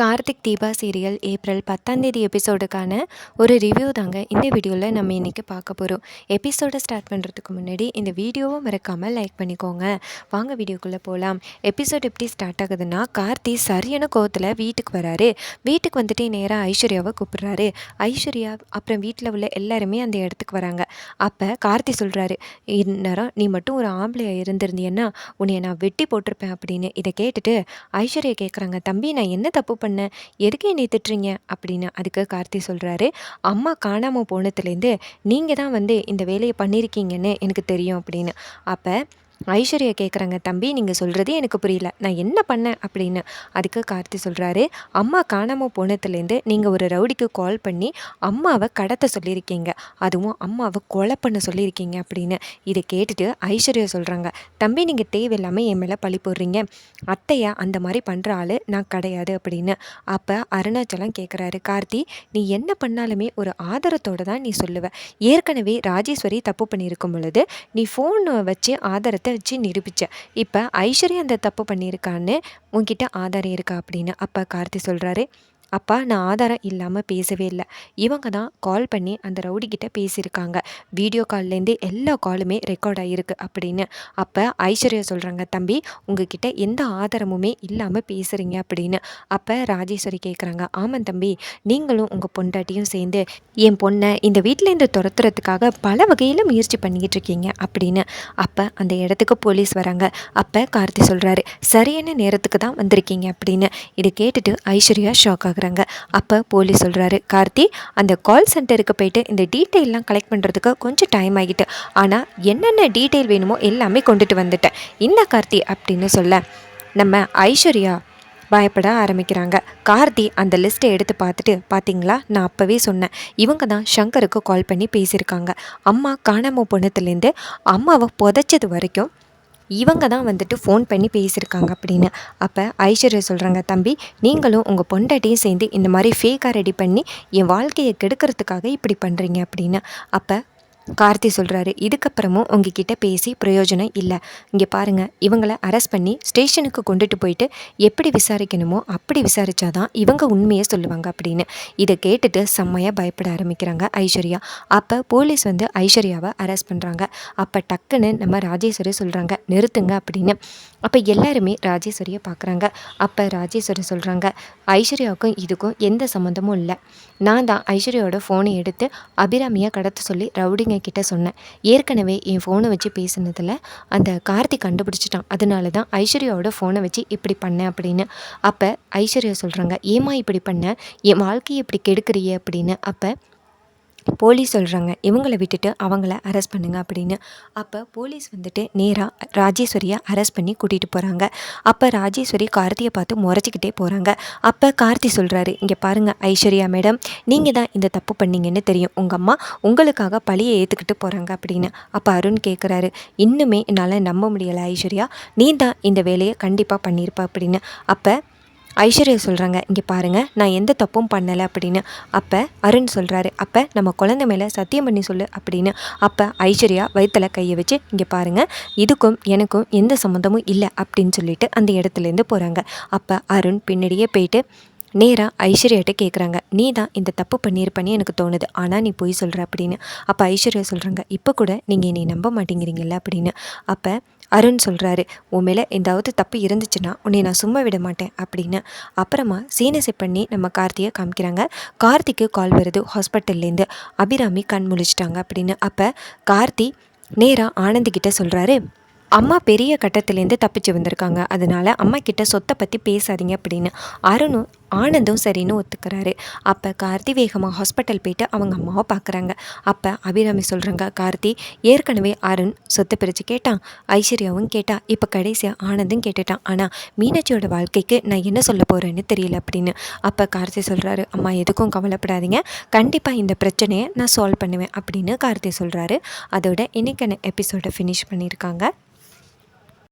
Karthik Deepa serial April பத்தாந்தேதி எபிசோடுக்கான ஒரு ரிவ்யூ தாங்க இந்த வீடியோவில் நம்ம இன்றைக்கி பார்க்க போகிறோம் எபிசோடை ஸ்டார்ட் பண்ணுறதுக்கு முன்னாடி இந்த வீடியோவை மறக்காமல் லைக் பண்ணிக்கோங்க. வாங்க வீடியோக்குள்ளே போகலாம் எபிசோட் எப்படி ஸ்டார்ட் ஆகுதுன்னா கார்த்தி சரியான கோவத்தில் வீட்டுக்கு வராரு. வீட்டுக்கு வந்துட்டு நேராக ஐஸ்வர்யாவை கூப்பிட்றாரு. ஐஸ்வர்யா அப்புறம் வீட்டில் உள்ள எல்லாருமே அந்த இடத்துக்கு வராங்க. அப்போ கார்த்தி சொல்கிறாரு இந்நேரம் நீ மட்டும் ஒரு ஆம்பளையாக இருந்திருந்தீன்னா உன்னை நான் வெட்டி போட்டிருப்பேன் அப்படின்னு இதை கேட்டுட்டு ஐஸ்வர்யா கேட்குறாங்க தம்பி நான் என்ன தப்பு பண்ணேன் எதுக்கு என்னை திட்டுறீங்க? அப்படின்னு அதுக்கு கார்த்தி சொல்கிறாரு அம்மா காணாமல் போனதுலேருந்து நீங்கள் தான் வந்து இந்த வேலையை பண்ணியிருக்கீங்கன்னு எனக்கு தெரியும் அப்படின்னு. அப்போ ஐஸ்வர்யா கேட்குறாங்க தம்பி நீங்கள் சொல்கிறது எனக்கு புரியல. நான் என்ன பண்ணேன்? அப்படின்னு அதுக்கு கார்த்தி சொல்கிறாரு அம்மா காணாமல் போனதுலேருந்து நீங்கள் ஒரு ரவுடிக்கு கால் பண்ணி அம்மாவை கடத்த சொல்லியிருக்கீங்க. அதுவும் அம்மாவை கொலை பண்ண சொல்லியிருக்கீங்க அப்படின்னு இதை கேட்டுட்டு ஐஸ்வர்யா சொல்கிறாங்க தம்பி நீங்கள் தேவையில்லாமல் என் மேலே பழி போடுறீங்க. அத்தையா அந்த மாதிரி பண்ணுற ஆள் நான் கிடையாது அப்படின்னு அப்போ அருணாச்சலம் கேட்குறாரு கார்த்தி நீ என்ன பண்ணாலுமே ஒரு ஆதாரத்தோடு தான் நீ சொல்லுவ. ஏற்கனவே ராஜேஸ்வரி தப்பு பண்ணியிருக்கும் பொழுது நீ ஃபோன் வச்சு ஆதாரத்தை வச்சு நிரூபித்த இப்போ ஐஸ்வர்யா அந்த தப்பு பண்ணியிருக்கான்னு உன்கிட்ட ஆதாரம் இருக்கா அப்படின்னு அப்போ கார்த்தி சொல்கிறாரு அப்பா நான் ஆதாரம் இல்லாமல் பேசவே இல்லை. இவங்க தான் கால் பண்ணி அந்த ரவுடிக்கிட்ட பேசியிருக்காங்க. வீடியோ கால்லேருந்து எல்லா காலுமே ரெக்கார்ட் ஆகிருக்கு அப்படின்னு. அப்போ ஐஸ்வர்யா சொல்கிறாங்க தம்பி உங்ககிட்ட எந்த ஆதாரமுமே இல்லாமல் பேசுகிறீங்க அப்படின்னு. அப்போ ராஜேஸ்வரி கேட்குறாங்க ஆமாம் தம்பி நீங்களும் உங்கள் பொண்டாட்டியும் சேர்ந்து என் பொண்ணை இந்த வீட்டிலேருந்து துரத்துறதுக்காக பல வகையில் முயற்சி பண்ணிக்கிட்டு இருக்கீங்க அப்படின்னு. அப்போ அந்த இடத்துக்கு போலீஸ் வராங்க. அப்போ கார்த்தி சொல்கிறாரு சரியான நேரத்துக்கு தான் வந்திருக்கீங்க அப்படின்னு. இதை கேட்டுட்டு ஐஸ்வர்யா ஷாக் ஆகுது. பார்க்குறாங்க. அப்போ போலீஸ் சொல்கிறாரு கார்த்தி அந்த கால் சென்டருக்கு போயிட்டு இந்த டீட்டெயிலாம் கலெக்ட் பண்ணுறதுக்கு கொஞ்சம் டைம் ஆகிட்டு. ஆனால் என்னென்ன டீட்டெயில் வேணுமோ எல்லாமே கொண்டுட்டு வந்துட்டேன். இந்த கார்த்தி அப்படின்னு சொல்ல நம்ம ஐஸ்வர்யா பயப்பட ஆரம்பிக்கிறாங்க. கார்த்தி அந்த லிஸ்ட்டை எடுத்து பார்த்துட்டு பார்த்தீங்களா நான் அப்போவே சொன்னேன். இவங்க தான் ஷங்கருக்கு கால் பண்ணி பேசியிருக்காங்க. அம்மா காணாமல் போனதுலேருந்து அம்மாவை புதைச்சது வரைக்கும் இவங்க தான் வந்துட்டு ஃபோன் பண்ணி பேசியிருக்காங்க அப்படின்னு. அப்போ ஐஸ்வர்யா சொல்கிறாங்க தம்பி நீங்களும் உங்கள் பொண்டாட்டியும் சேர்ந்து இந்த மாதிரி ஃபேக்காக ரெடி பண்ணி என் வாழ்க்கையை கெடுக்கிறதுக்காக இப்படி பண்ணுறீங்க அப்படின்னு. அப்போ கார்த்தி சொல்கிறாரு இதுக்கப்புறமும் உங்ககிட்ட பேசி பிரயோஜனம் இல்லை. இங்கே பாருங்கள் இவங்கள அரெஸ்ட் பண்ணி ஸ்டேஷனுக்கு கொண்டுட்டு போயிட்டு எப்படி விசாரிக்கணுமோ அப்படி விசாரித்தாதான் இவங்க உண்மையை சொல்லுவாங்க அப்படின்னு. இதை கேட்டுட்டு செம்மையாக பயப்பட ஆரம்பிக்கிறாங்க ஐஸ்வர்யா. அப்போ போலீஸ் வந்து ஐஸ்வர்யாவை அரெஸ்ட் பண்ணுறாங்க அப்போ டக்குன்னு நம்ம ராஜேஸ்வரி சொல்கிறாங்க நிறுத்துங்க அப்படின்னு. அப்போ எல்லாருமே ராஜேஸ்வரியை பார்க்குறாங்க அப்போ ராஜேஸ்வரி சொல்கிறாங்க ஐஸ்வர்யாவுக்கும் இதுக்கும் எந்த சம்மந்தமும் இல்லை. நான் தான் ஐஸ்வர்யாவோட ஃபோனை எடுத்து அபிராமியை கடத்த சொல்லி ரவுடிங்க கிட்ட சொன்னேன். ஏற்கனவே என் ஃபோனை வச்சு பேசுனதில் அந்த கார்த்திக் கண்டுபிடிச்சிட்டான். அதனால தான் ஐஸ்வர்யாவோட ஃபோனை வச்சு இப்படி பண்ணேன் அப்படின்னு. அப்போ ஐஸ்வர்யா சொல்கிறாங்க ஏமா இப்படி பண்ண? என் வாழ்க்கையை இப்படி கெடுக்கிறியே? அப்படின்னு. அப்போ போலீஸ் சொல்கிறாங்க இவங்கள விட்டுட்டு அவங்கள அரெஸ்ட் பண்ணுங்க அப்படின்னு. அப்போ போலீஸ் வந்துட்டு நேராக ராஜேஸ்வரியை அரெஸ்ட் பண்ணி கூட்டிகிட்டு போகிறாங்க அப்போ ராஜேஸ்வரி கார்த்தியை பார்த்து முறைச்சிக்கிட்டே போகிறாங்க அப்போ கார்த்தி சொல்கிறாரு இங்கே பாருங்கள் ஐஸ்வர்யா மேடம் நீங்கள் தான் இந்த தப்பு பண்ணீங்கன்னு தெரியும். உங்கள் அம்மா உங்களுக்காக பழியை ஏற்றுக்கிட்டு போகிறாங்க அப்படின்னு. அப்போ அருண் கேட்குறாரு இன்னுமே என்னால் நம்ப முடியலை ஐஸ்வர்யா. நீ தான் இந்த வேலையை கண்டிப்பாக பண்ணியிருப்ப அப்படின்னு. அப்போ ஐஸ்வர்யா சொல்கிறாங்க இங்கே பாருங்கள் நான் எந்த தப்பும் பண்ணலை அப்படின்னு. அப்போ அருண் சொல்கிறாரு அப்போ நம்ம குழந்த மேலே சத்தியம் பண்ணி சொல்லு அப்படின்னு. அப்போ ஐஸ்வர்யா வயிற்றில் கையை வச்சு இங்கே பாருங்கள் இதுக்கும் எனக்கும் எந்த சம்மந்தமும் இல்லை அப்படின்னு சொல்லிட்டு அந்த இடத்துலேருந்து போகிறாங்க அப்போ அருண் பின்னாடியே போயிட்டு நேராக ஐஸ்வர்யாட்ட கேட்குறாங்க நீ தான் இந்த தப்பு பண்ணியிருப்பேன்னு எனக்கு தோணுது ஆனால் நீ போய் சொல்கிற அப்படின்னு. அப்போ ஐஸ்வர்யா சொல்கிறாங்க இப்போ கூட நீங்கள் என்னை நம்ப மாட்டேங்கிறீங்கல்ல அப்படின்னு. அப்போ அருண் சொல்கிறாரு உன் மேலே எந்தாவது தப்பு இருந்துச்சுன்னா உன்னை நான் சும்மா விட மாட்டேன் அப்படின்னு. அப்புறமா சீனசை பண்ணி நம்ம கார்த்தியை காமிக்கிறாங்க. கார்த்திக்கு கால் வருது ஹாஸ்பிட்டல்லேருந்து அபிராமி கண் முழிச்சிட்டாங்க அப்படின்னு. அப்போ கார்த்தி நேராக ஆனந்திக்கிட்ட சொல்கிறாரு அம்மா பெரிய கட்டத்துலேருந்து தப்பிச்சு வந்திருக்காங்க. அதனால் அம்மா கிட்ட சொத்தை பற்றி பேசாதீங்க அப்படின்னு அருணும் ஆனந்தும் சரின்னு ஒத்துக்கிறாரு. அப்போ கார்த்தி வேகமாக ஹாஸ்பிட்டல் போயிட்டு அவங்க அம்மாவை பார்க்குறாங்க அப்போ அபிராமி சொல்கிறாங்க கார்த்தி ஏற்கனவே அருண் சொத்து பிரித்து கேட்டான். ஐஸ்வர்யாவும் கேட்டா. இப்போ கடைசியாக ஆனந்தும் கேட்டுட்டான். ஆனால் மீனாட்சியோட வாழ்க்கைக்கு நான் என்ன சொல்ல போகிறேன்னு தெரியல அப்படின்னு. அப்போ கார்த்தி சொல்கிறாரு அம்மா எதுக்கும் கவலைப்படாதீங்க. கண்டிப்பாக இந்த பிரச்சனையை நான் சால்வ் பண்ணுவேன் அப்படின்னு கார்த்தி சொல்கிறாரு அதோட இன்றைக்கான எபிசோடை ஃபினிஷ் பண்ணியிருக்காங்க.